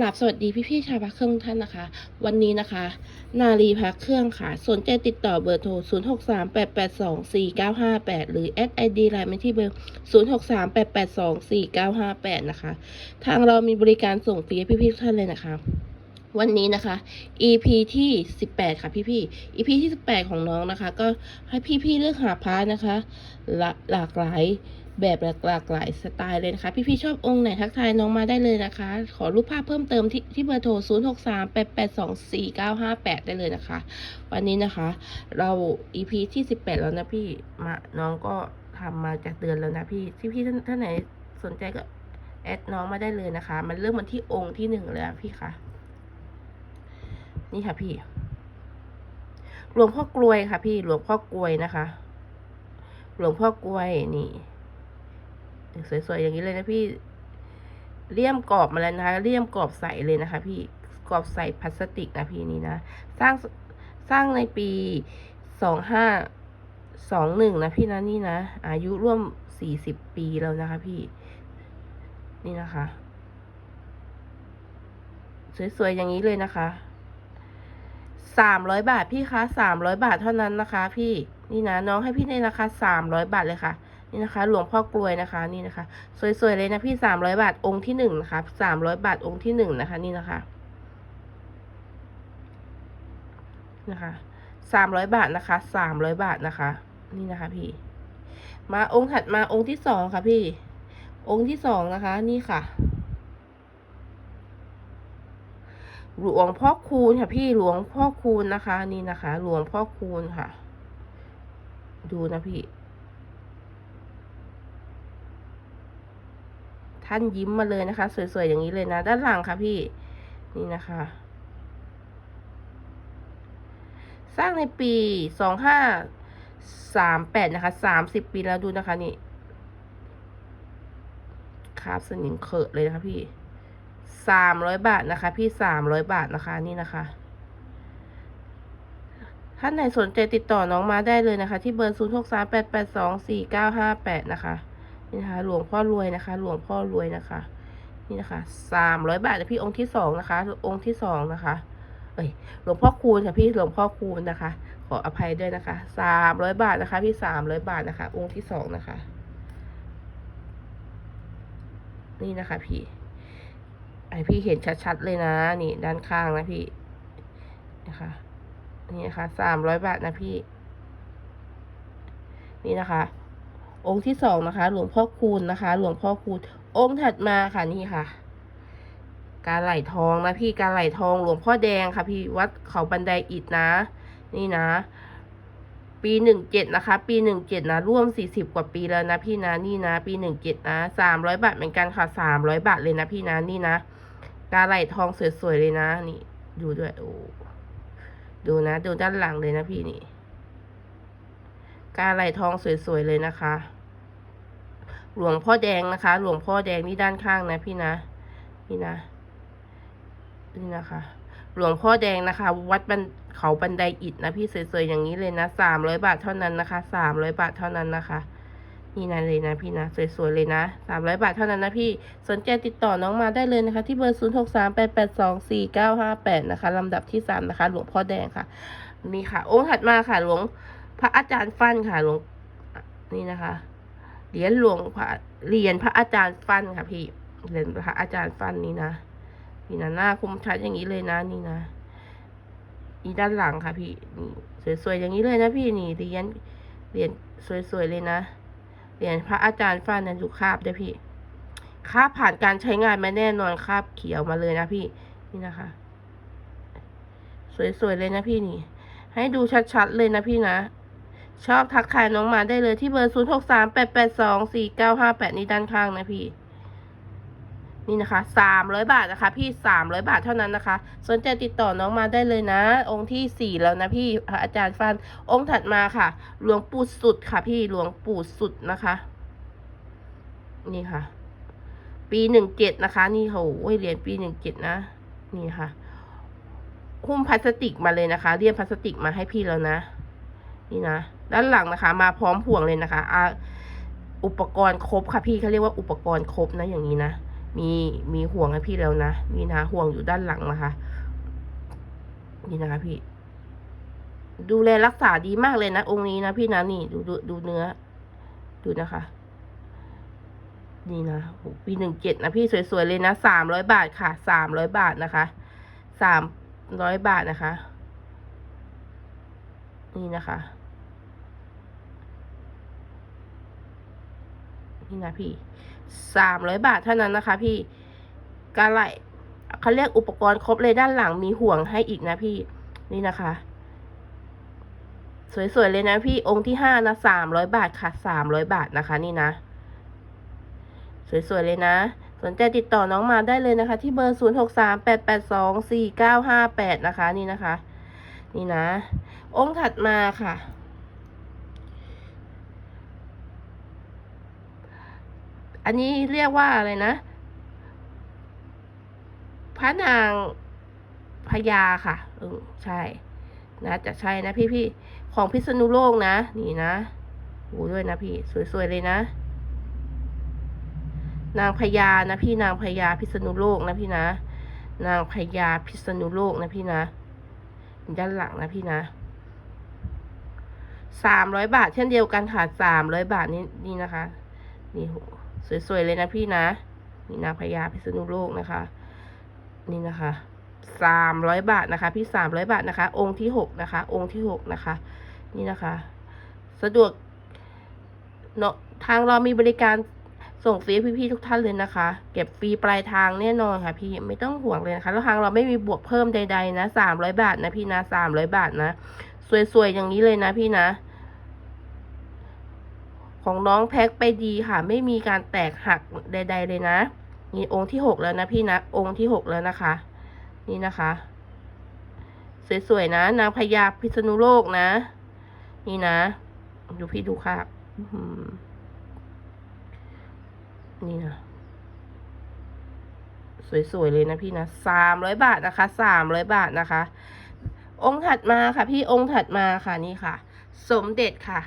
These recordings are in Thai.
กราบสวัสดีพี่ๆชาวพักเครื่องท่านนะคะ วันนี้นะคะ นาลีพักเครื่องค่ะ สนใจติดต่อเบอร์โทร 0 6 3 8 8 2 4 9 5 8 หรือ s i d ไลน์มาที่เบอร์ 0 6 3 8 8 2 4 9 5 8 นะคะ ทางเรามีบริการส่งฟรีให้พี่ๆทุกท่านเลยนะคะ วันนี้นะคะ EP ที่ 18 ค่ะพี่ๆ EP ที่ 18 ของน้องนะคะ ก็ให้พี่ๆเลือกหาพาร์ทนะคะ หลากหลาย แบบหลากหลาลายสไตล์เลยนะคะ พี่ๆชอบองค์ไหนทักทายน้องมาได้เลยนะคะ ขอรูปภาพเพิ่มเติมที่ที่เบอร์โทร 0 6 3 8 8 2 4 9 5 8 ได้เลยนะคะ วันนี้นะคะ เรา EP ที่ 18 แล้วนะพี่มาน้องก็ทำมาจากเดือนแล้วนะพี่ที่พี่ท่านท่านไหนสนใจก็แอดน้องมาได้เลยนะคะ มันเริ่มมันที่องค์ที่หนึ่งแล้วพี่คะนี่ค่ะพี่หลวงพ่อกลวยค่ะพี่หลวงพ่อกลวยนะคะ หลวงพ่อกลวยนี่ สวยๆอย่างนี้เลยนะพี่เลี่ยมกรอบมาแล้วนะคะเลี่ยมกรอบใสเลยนะคะ พี่กรอบใสพลาสติกนะพี่นี่นะสร้างสร้างในปีสองห้าสองหนึ่งนะพี่นะนี่นะอายุร่วมสี่สิบปีแล้วนะคะ พี่นี่นะคะ สวยๆอย่างนี้เลยนะคะสามร้อยบาทพี่คะสามร้อยบาทเท่านั้นนะคะ พี่นี่นะน้องให้พี่ในราคาสามร้อยบาทเลยค่ะ นี่นะคะ หลวงพ่อกลวยนะคะนี่นะคะ สวยๆเลยนะพี่สามร้อยบาทองค์ที่หนึ่งนะคะสามร้อยบาทองค์ที่หนึ่งนะคะ นี่นะคะ นะคะสามร้อยบาทนะคะสามร้อยบาทนะคะ นี่นะคะ พี่ มาองค์ถัดมาองค์ที่สองค่ะพี่ องค์ที่สองนะคะ นี่ค่ะหลวงพ่อคูณค่ะพี่หลวงพ่อคูณนะคะ นี่นะคะ หลวงพ่อคูณค่ะ ดูนะพี่ ท่านยิ้มมาเลยนะคะ สวยๆอย่างนี้เลยนะ ด้านหลังค่ะพี่นี่นะคะ สร้างในปีสองห้าสามแปดนะคะสามสิบปีแล้วดูนะคะนี่คราบสนิมเขอะเลยนะคะพี่สามร้อยบาทนะคะ พี่สามร้อยบาทนะคะนี่นะคะท่านไหนสนใจติดต่อน้องมาได้เลยนะคะ ที่เบอร์ศูนย์หกสามแปดแปดสองสี่เก้าห้าแปดนะคะ นี่นะคะหลวงพ่อรวยนะคะ หลวงพ่อรวยนะคะ นี่นะคะสามร้อยบาทนะพี่องค์ที่สองนะคะ องค์ที่สองนะคะ เอ้ยหลวงพ่อคูณค่ะพี่หลวงพ่อคูณนะคะ ขออภัยด้วยนะคะสามร้อยบาทนะคะ พี่สามร้อยบาทนะคะ องค์ที่สองนะคะ นี่นะคะ พี่ไอพี่เห็นชัดๆเลยนะ นี่ด้านข้างนะพี่นะคะนี่นะคะสามร้อยบาทนะพี่ นี่นะคะ องค์ที่สองนะคะ หลวงพ่อคูณนะคะ หลวงพ่อคูณองค์ถัดมาค่ะนี่ค่ะ การไหลทองนะพี่การไหลทองหลวงพ่อแดงค่ะ พี่วัดเขาบันไดอิฐนะ นี่นะ ปีหนึ่งเจ็ดนะคะ ปีหนึ่งเจ็ดนะร่วมสี่สิบกว่าปีแล้วนะพี่นะนี่นะ ปีหนึ่งเจ็ดนะสามร้อยบาทเหมือนกันค่ะสามร้อยบาทเลยนะพี่นะนี่นะการไหลทองสวยๆเลยนะ นี่ ดูด้วยโอ้ดูนะ ดูด้านหลังเลยนะพี่นี่ การไหลทองสวยๆเลยนะคะ หลวงพ่อแดงนะคะ หลวงพ่อแดงนี่ด้านข้างนะพี่นะ นี่นะ นี่นะคะ หลวงพ่อแดงนะคะ วัดบันเขาบันไดอิฐนะพี่สวยๆอย่างนี้เลยนะสามร้อยบาทเท่านั้นนะคะสามร้อยบาทเท่านั้นนะคะนี่นะเลยนะพี่นะ สวยๆเลยนะสามร้อยบาทเท่านั้นนะพี่สนใจติดต่อน้องมาได้เลยนะคะ ที่เบอร์ศูนย์หกสามแปดแปดสองสี่เก้าห้าแปดนะคะลำดับที่สามนะคะ หลวงพ่อแดงค่ะ นี่ค่ะ องค์ถัดมาค่ะหลวง พระอาจารย์ฟันค่ะหลวงนี่นะคะเหรียญหลวงพระเหรียญพระอาจารย์ฟันค่ะพี่เหรียญพระอาจารย์ฟันนี่นะนี่นะหน้าคมชัดอย่างนี้เลยนะนี่นะนี่ด้านหลังค่ะ พี่นี่สวยๆอย่างนี้เลยนะพี่นี่เหรียญเหรียญสวยๆเลยนะเหรียญพระอาจารย์ฟ้านันดูคาบด้วยพี่คาบผ่านการใช้งานมาแน่นอนคาบเขียวมาเลยนะพี่นี่นะคะ สวยๆเลยนะพี่นี่ ให้ดูชัดๆเลยนะพี่นะ ชอบทักทายน้องมาได้เลยที่เบอร์ศูนย์หกสามแปดแปดสองสี่เก้าห้าแปดนี่ด้านข้างนะพี่ นี่นะคะสามร้อยบาทนะคะ พี่สามร้อยบาทเท่านั้นนะคะ สนใจติดต่อน้องมาได้เลยนะ องค์ที่สี่แล้วนะพี่อาจารย์ฟัน องค์ถัดมาค่ะ หลวงปู่สุดค่ะ พี่หลวงปู่สุดนะคะ นี่ค่ะ ปีหนึ่งเจ็ดนะคะ นี่โหเหรียญปีหนึ่งเจ็ดนะ นี่ค่ะหุ้มพลาสติกมาเลยนะคะ เรียบพลาสติกมาให้พี่แล้วนะ นี่นะ ด้านหลังนะคะ มาพร้อมห่วงเลยนะคะอาอุปกรณ์ครบค่ะพี่เขาเรียกว่าอุปกรณ์ครบนะอย่างนี้นะ มีมีห่วงให้พี่แล้วนะนี่นะห่วงอยู่ด้านหลังนะคะนี่นะคะพี่ ดูแลรักษาดีมากเลยนะองค์นี้นะพี่นะนี่ดูดูดูเนื้อ ดูนะคะ นี่นะโหปีหนึ่งเจ็ดนะพี่สวยๆเลยนะสามร้อยบาทค่ะสามร้อยบาทนะคะสามร้อยบาทนะคะ นี่นะคะ นี่นะพี่สามร้อยบาทเท่านั้นนะคะ พี่กาไหลเขาเรียกอุปกรณ์ครบเลยด้านหลังมีห่วงให้อีกนะพี่ นี่นะคะ สวยๆเลยนะพี่องค์ที่ห้านะสามร้อยบาทค่ะสามร้อยบาทนะคะ นี่นะ สวยๆเลยนะ สนใจติดต่อน้องมาได้เลยนะคะ ที่เบอร์0 6 3 8 8 2 4 9 5 8นะคะ นี่นะคะ นี่นะ องค์ถัดมาค่ะ อันนี้เรียกว่าอะไรนะ พระนางพญาค่ะ เออใช่ นะจะใช่นะพี่ๆของพิษณุโลกนะ นี่นะโอ้ด้วยนะพี่ สวยๆเลยนะ นางพญานะพี่นางพญาพิษณุโลกนะพี่นะ นางพญาพิษณุโลกนะพี่นะด้านหลังนะพี่นะสามร้อยบาทเช่นเดียวกันค่ะสามร้อยบาทนี่นี่นะคะ นี่โห สวยๆเลยนะพี่นะ นี่นางพญาพิษณุโลกนะคะ นี่นะคะสามร้อยบาทนะคะ พี่สามร้อยบาทนะคะ องค์ที่หกนะคะ องค์ที่หกนะคะ นี่นะคะ สะดวกเนาะทางเรามีบริการส่งฟรีพี่ๆทุกท่านเลยนะคะ เก็บฟรีปลายทางแน่นอนค่ะ พี่ไม่ต้องห่วงเลยนะคะแล้วทางเราไม่มีบวกเพิ่มใด ๆ นะสามร้อยบาทนะพี่นะสามร้อยบาทนะ สวยๆอย่างนี้เลยนะพี่นะ ของน้องแพ็คไปดีค่ะ ไม่มีการแตกหักใด ๆ เลยนะ นี่องค์ที่หกแล้วนะพี่นะ องค์ที่หกแล้วนะคะ นี่นะคะ สวยๆนะ นางพญาพิษณุโลกนะ นี่นะ ดูพี่ดูค่ะนี่นะสวยๆเลยนะพี่นะสามร้อยบาทนะคะสามร้อยบาทนะคะ องค์ถัดมาค่ะ พี่องค์ถัดมาค่ะนี่ค่ะ สมเด็จค่ะ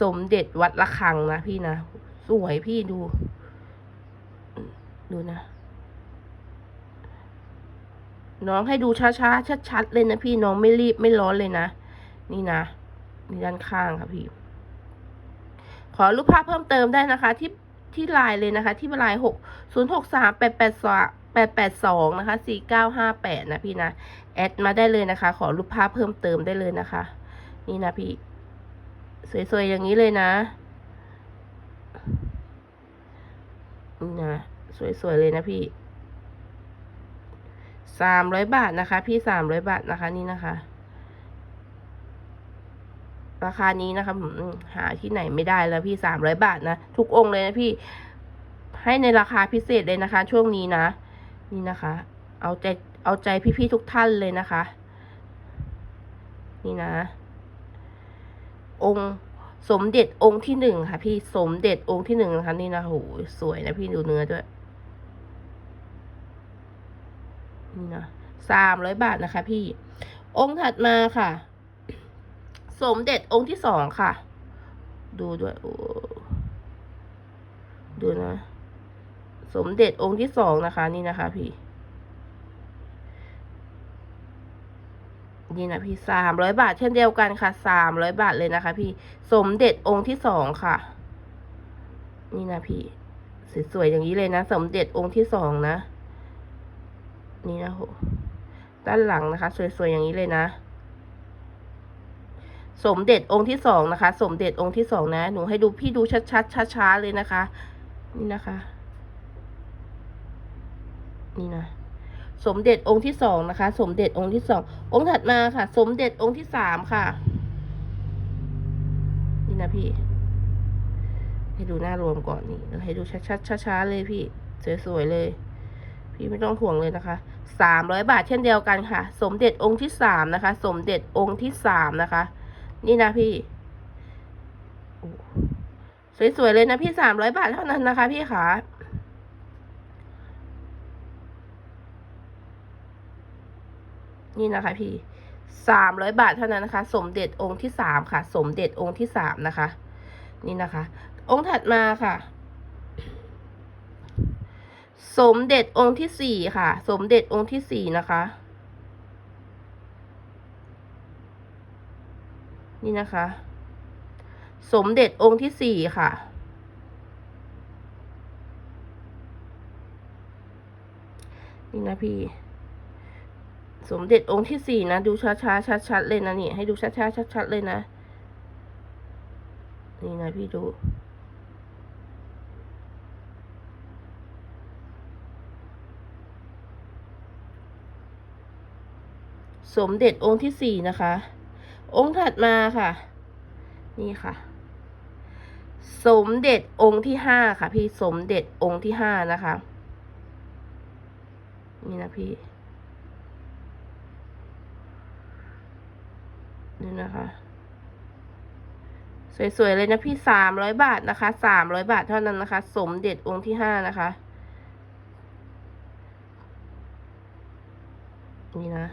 สมเด็จวัดระฆังนะพี่นะ สวยพี่ดู ดูนะ น้องให้ดูช้าๆชัดๆเลยนะพี่น้องไม่รีบไม่ร้อนเลยนะ นี่นะนี่ด้านข้างค่ะพี่ ขอรูปภาพเพิ่มเติมได้นะคะ ที่ที่ไลน์เลยนะคะ ที่ไลน์หกศูนย์หกสามแปดแปดสองแปดแปดสองนะคะสี่เก้าห้าแปดนะพี่นะ แอดมาได้เลยนะคะ ขอรูปภาพเพิ่มเติมได้เลยนะคะ นี่นะพี่ สวยๆอย่างนี้เลยนะนี่นะสวยๆเลยนะพี่สามร้อยบาทนะคะ พี่สามร้อยบาทนะคะนี่นะคะ ราคานี้นะคะหาที่ไหนไม่ได้แล้วพี่สามร้อยบาทนะทุกองค์เลยนะพี่ ให้ในราคาพิเศษเลยนะคะ ช่วงนี้นะ นี่นะคะ เอาใจเอาใจพี่ๆทุกท่านเลยนะคะ นี่นะ องค์สมเด็จองค์ที่หนึ่งค่ะ พี่สมเด็จองค์ที่หนึ่งนะคะนี่นะโหสวยนะพี่ดูเนื้อด้วยนี่นะสามร้อยบาทนะคะ พี่ องค์ถัดมาค่ะ สมเด็จองค์ที่สองค่ะ ดูด้วยโอ้ดูนะ สมเด็จองค์ที่สองนะคะ นี่นะคะ พี่ นี่นะพี่สามร้อยบาทเช่นเดียวกันค่ะสามร้อยบาทเลยนะคะ พี่สมเด็จองค์ที่สองค่ะ นี่นะพี่สวยๆอย่างนี้เลยนะ สมเด็จองค์ที่สองนะ นี่นะโหด้านหลังนะคะ สวยๆอย่างนี้เลยนะ สมเด็จองค์ที่สองนะคะ สมเด็จองค์ที่สองนะ หนูให้ดูพี่ดูชัดๆช้าๆเลยนะคะ นี่นะคะ นี่นะ สมเด็จองค์ที่สองนะคะ สมเด็จองค์ที่สององค์ถัดมาค่ะ สมเด็จองค์ที่สามค่ะ นี่นะพี่ ให้ดูหน้ารวมก่อนนี่แล้วให้ดูชัดๆช้าๆเลยพี่ สวยๆเลย พี่ไม่ต้องห่วงเลยนะคะสามร้อยบาทเช่นเดียวกันค่ะ สมเด็จองค์ที่สามนะคะ สมเด็จองค์ที่สามนะคะ นี่นะพี่สวยๆเลยนะพี่สามร้อยบาทเท่านั้นนะคะ พี่ขา นี่นะคะพี่สามร้อยบาทเท่านั้นนะคะ สมเด็จองค์ที่สามค่ะ สมเด็จองค์ที่สามนะคะ นี่นะคะ องค์ถัดมาค่ะ สมเด็จองค์ที่สี่ค่ะ สมเด็จองค์ที่สี่นะคะ นี่นะคะ สมเด็จองค์ที่สี่ค่ะนี่นะพี่ สมเด็จองค์ที่สี่นะ ดูช้าช้าชัดชัดๆเลยนะนี่ ให้ดูช้าช้าชัดชัดๆเลยนะ นี่นะพี่ดูสมเด็จองค์ที่สี่นะคะ องค์ถัดมาค่ะ นี่ค่ะ สมเด็จองค์ที่ห้าค่ะ พี่สมเด็จองค์ที่ห้านะคะ นี่นะพี่ นะคะ สวยๆเลยนะพี่สามร้อยบาทนะคะสามร้อยบาทเท่านั้นนะคะ สมเด็จองค์ที่ห้านะคะ นี่นะ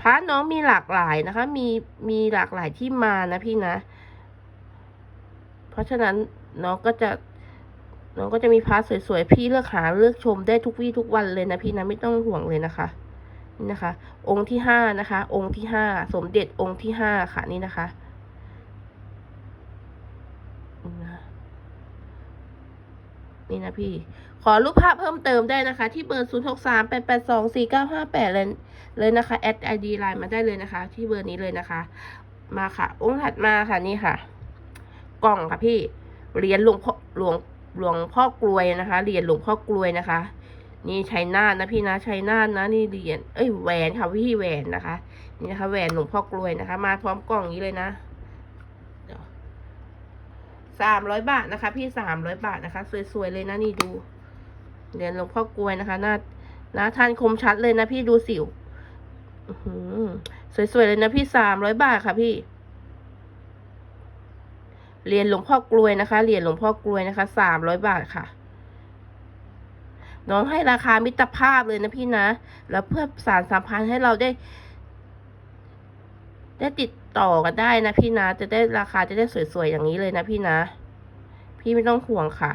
พระน้องมีหลากหลายนะคะ มีมีหลากหลายที่มานะพี่นะ เพราะฉะนั้นน้องก็จะน้องก็จะมีพระสวยๆ พี่เลือกหาเลือกชมได้ทุกวี่ทุกวันเลยนะพี่นะ ไม่ต้องห่วงเลยนะคะ นะคะ องค์ที่ห้านะคะ องค์ที่ห้าสมเด็จองค์ที่ห้าค่ะนี่นะคะนี่นะนี่นะพี่ ขอรูปภาพเพิ่มเติมได้นะคะ ที่เบอร์ศูนย์หกสามแปดแปดสองสี่เก้าห้าแปดเลยเลยนะคะแอดไอดีไลน์มาได้เลยนะคะ ที่เบอร์นี้เลยนะคะ มาค่ะ องค์ถัดมาค่ะนี่ค่ะ กล่องค่ะพี่เหรียญหลวงพ่อหลวงหลวงพ่อกลวยนะคะเหรียญหลวงพ่อกลวยนะคะ นี่ชัยนาทนะพี่นะชัยนาทนะนี่เหรียญเอ้ยแหวนค่ะพี่แหวนนะคะ นี่นะคะแหวนหลวงพ่อกลวยนะคะ มาพร้อมกล่องนี้เลยนะสามร้อยบาทนะคะ พี่สามร้อยบาทนะคะ สวยๆเลยนะนี่ดูเหรียญหลวงพ่อกลวยนะคะ หน้าหน้าท่านคมชัดเลยนะพี่ดูสิวสวยๆเลยนะพี่สามร้อยบาทค่ะพี่เหรียญหลวงพ่อกลวยนะคะเหรียญหลวงพ่อกลวยนะคะสามร้อยบาทค่ะ น้องให้ราคามิตรภาพเลยนะพี่นะ แล้วเพื่อสารสัมพันธ์ให้เราได้ ได้ติดต่อกันได้นะพี่นะ จะได้ราคาจะได้สวยๆอย่างนี้เลยนะพี่นะ พี่ไม่ต้องห่วงค่ะ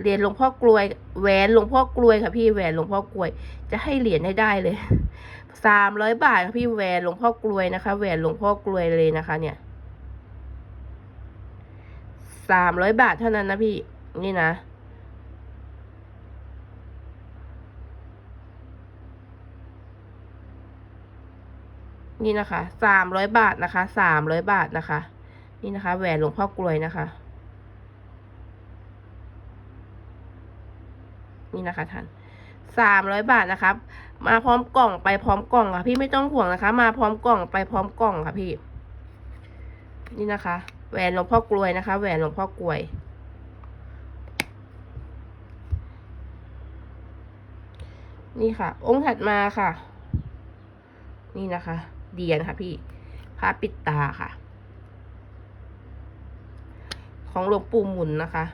เหรียญหลวงพ่อกลวยแหวนหลวงพ่อกลวยค่ะพี่แหวนหลวงพ่อกลวย จะให้เหรียญให้ได้เลยสามร้อยบาทค่ะพี่แหวนหลวงพ่อกลวยนะคะแหวนหลวงพ่อกลวยเลยนะคะ เนี่ยสามร้อยบาทเท่านั้นนะพี่ นี่นะ นี่นะคะสามร้อยบาทนะคะสามร้อยบาทนะคะ นี่นะคะ แหวนหลวงพ่อกลวยนะคะ นี่นะคะท่านสามร้อยบาทนะครับ มาพร้อมกล่องไปพร้อมกล่องค่ะพี่ไม่ต้องห่วงนะคะ มาพร้อมกล่องไปพร้อมกล่องค่ะพี่ นี่นะคะ แหวนหลวงพ่อกลวยนะคะ แหวนหลวงพ่อกลวย นี่ค่ะ องค์ถัดมาค่ะ นี่นะคะ เดียนค่ะพี่ผ้าปิดตาค่ะ ของหลวงปู่หมุนนะคะ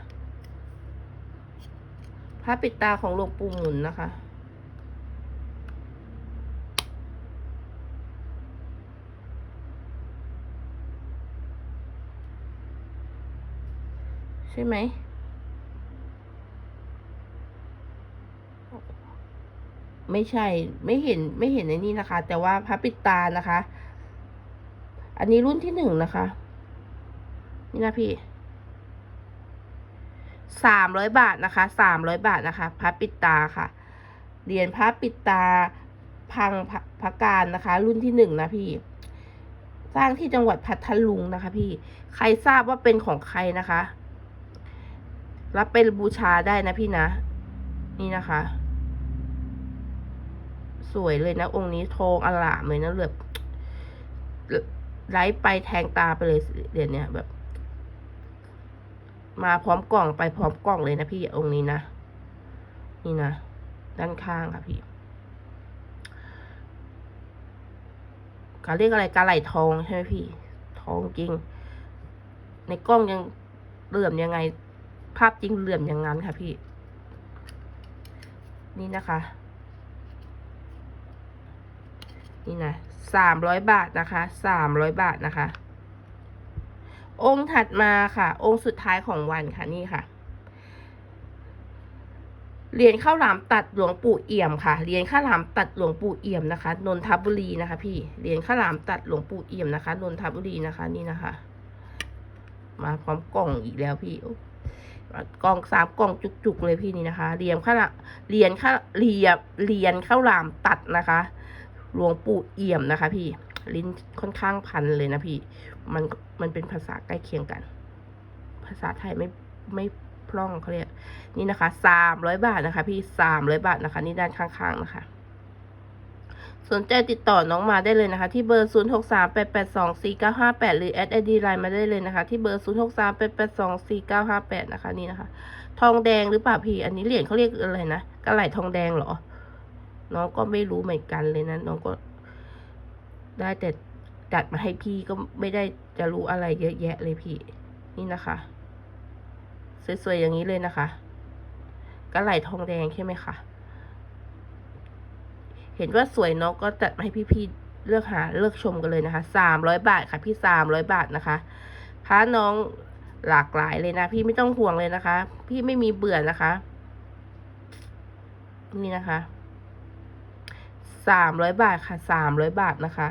ผ้าปิดตาของหลวงปู่หมุนนะคะ ใช่ไหม ไม่ใช่ไม่เห็นไม่เห็นในนี้นะคะ แต่ว่าพระปิดตานะคะ อันนี้รุ่นที่หนึ่งนะคะ นี่นะพี่สามร้อยบาทนะคะสามร้อยบาทนะคะพระปิดตาค่ะเหรียญพระปิดตาพังพระพระการนะคะ รุ่นที่หนึ่งนะพี่ สร้างที่จังหวัดพัทลุงนะคะ พี่ใครทราบว่าเป็นของใครนะคะ รับไปบูชาได้นะพี่นะ นี่นะคะ สวยเลยนะ องค์นี้ทองอลามเลยนะแบบไล่ไปแทงตาไปเลยเหรียญเนี้แบบ มาพร้อมกล่องไปพร้อมกล่องเลยนะพี่องค์นี้นะ นี่นะ ด้านข้างค่ะพี่เขาเรียกอะไรกาไหลทองใช่ไหมพี่ ทองจริง ในกล้องยังเหลื่อมยังไง ภาพจริงเหลื่อมอย่างนั้นค่ะพี่ นี่นะคะ นี่นะสามร้อยบาทนะคะสามร้อยบาทนะคะ องค์ถัดมาค่ะ องค์สุดท้ายของวันค่ะนี่ค่ะเหรียญข้าวหลามตัดหลวงปู่เอี่ยมค่ะ เหรียญข้าวหลามตัดหลวงปู่เอี่ยมนะคะ นนทบุรีนะคะ พี่ เหรียญข้าวหลามตัดหลวงปู่เอี่ยมนะคะ นนทบุรีนะคะ นี่นะคะ มาพร้อมกล่องอีกแล้วพี่โอ้กล่องสามกล่องจุกๆเลยพี่นี่นะคะ เหรียญข้าวเหรียญข้าวเหรียญเหรียญข้าวหลามตัดนะคะ หลวงปู่เอี่ยมนะคะ พี่ลิ้นค่อนข้างพันเลยนะพี่ มันมันเป็นภาษาใกล้เคียงกัน ภาษาไทยไม่ไม่พร่องเขาเรียกนี่นะคะสามร้อยบาทนะคะ พี่สามร้อยบาทนะคะ นี่ด้านข้างๆนะคะ สนใจติดต่อน้องมาได้เลยนะคะ ที่เบอร์ 0 6 3 8 8 2 4 9 5 8 หรือแอดไอดีไลน์มาได้เลยนะคะ ที่เบอร์ 0 6 3 8 8 2 4 9 5 8 นะคะ นี่นะคะ ทองแดงหรือเปล่าพี่ อันนี้เหรียญเขาเรียกอะไรนะกระไหลทองแดงเหรอ น้องก็ไม่รู้เหมือนกันเลยนะน้องก็ได้แต่จัดมาให้พี่ก็ไม่ได้จะรู้อะไรเยอะแยะเลยพี่ นี่นะคะ สวยๆอย่างนี้เลยนะคะกระไหลทองแดงใช่ไหมคะเห็นว่าสวยเนาะก็จัดมาให้พี่ๆเลือกหาเลือกชมกันเลยนะคะสามร้อยบาทค่ะ พี่สามร้อยบาทนะคะพาน้องหลากหลายเลยนะ พี่ไม่ต้องห่วงเลยนะคะ พี่ไม่มีเบื่อนะคะ นี่นะคะ สามร้อยบาทค่ะสามร้อยบาทนะคะ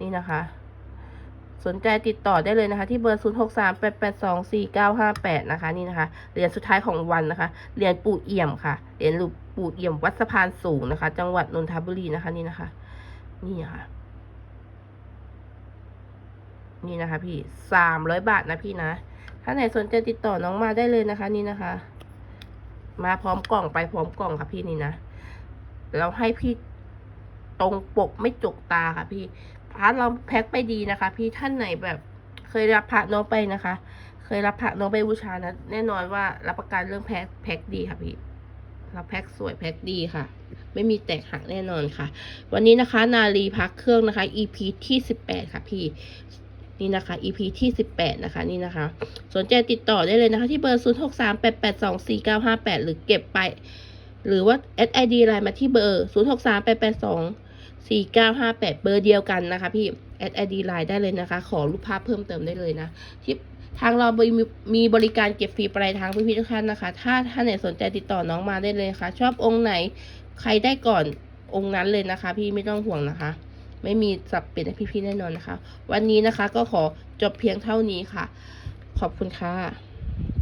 นี่นะคะ สนใจติดต่อได้เลยนะคะ ที่เบอร์0 6 3 8 8 2 4 9 5 8นะคะ นี่นะคะเหรียญสุดท้ายของวันนะคะเหรียญปู่เอี่ยมค่ะเหรียญปู่เอี่ยมวัดสะพานสูงนะคะ จังหวัดนนทบุรีนะคะ นี่นะคะ นี่ค่ะนี่นะคะ พี่สามร้อยบาทนะพี่นะ ถ้าไหนสนใจติดต่อน้องมาได้เลยนะคะ นี่นะคะ มาพร้อมกล่องไปพร้อมกล่องค่ะพี่นี่นะ เราให้พี่ ตรงปกไม่จกตาค่ะพี่พาร์ทเราแพ็คไปดีนะคะ พี่ท่านไหนแบบเคยรับพระน้องไปนะคะ เคยรับพระน้องไปบูชานะแน่นอนว่ารับประกันเรื่องแพ็คแพ็คดีค่ะพี่เราแพ็คสวยแพ็คดีค่ะ ไม่มีแตกหักแน่นอนค่ะ วันนี้นะคะ นาลีพักเครื่องนะคะ EP ที่สิบแปดค่ะพี่นี่นะคะ EP ที่สิบแปดนะคะ นี่นะคะ สนใจติดต่อได้เลยนะคะ ที่เบอร์ 0 6 3 8 8 2 4 9 5 8 หรือเก็บไป หรือว่า SID ไลน์มาที่เบอร์ 0 4 9 5 8 เบอร์เดียวกันนะคะพี่ SID ไลน์ได้เลยนะคะ ขอรูปภาพเพิ่มเติมได้เลยนะที่ทางเรามีมีบริการเก็บฟรีปลายทางพี่พี่ๆทุกท่านนะคะ ถ้าท่านไหนสนใจติดต่อน้องมาได้เลยค่ะ ชอบองค์ไหนใครได้ก่อนองค์นั้นเลยนะคะ พี่ไม่ต้องห่วงนะคะ ไม่มีสับเปลี่ยนให้พี่ๆแน่นอนนะคะ วันนี้นะคะก็ขอจบเพียงเท่านี้ค่ะ ขอบคุณค่ะ